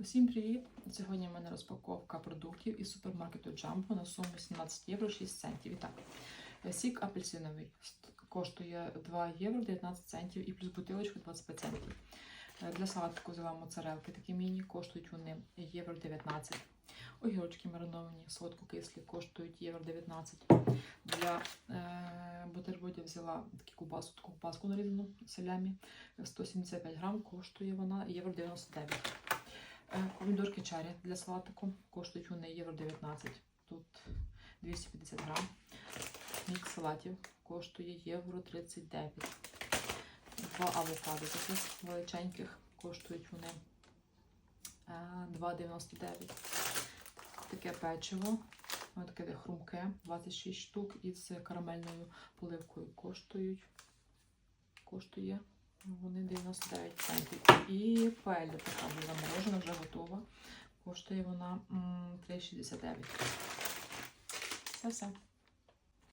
Усім привіт! Сьогодні в мене розпаковка продуктів із супермаркету Jumbo на суму 17 євро 6 центів. І так, сік апельсиновий коштує 2 євро 19 центів і плюс бутилочка 25 центів. Е, Для салатику взяла моцарелки такі міні, коштують вони євро 19. Огірочки мариновані, солодкокислі, коштують євро 19. Для е, бутербродів взяла таку ковбасу, таку ковбаску нарізану салямі. 175 грам, коштує вона євро 99. Е, Помідорки чарі для салатику коштують вони євро 19. Тут 250 грам. Мікс салатів коштує євро 39. Два авокадо таких величеньких коштують вони е, 2,99. Таке печиво, воно таке хрумке, 26 штук із карамельною поливкою коштують. Коштує вони 99 центів. І паельда така була заморожена, вже готова. Коштує вона 3,69. Це все.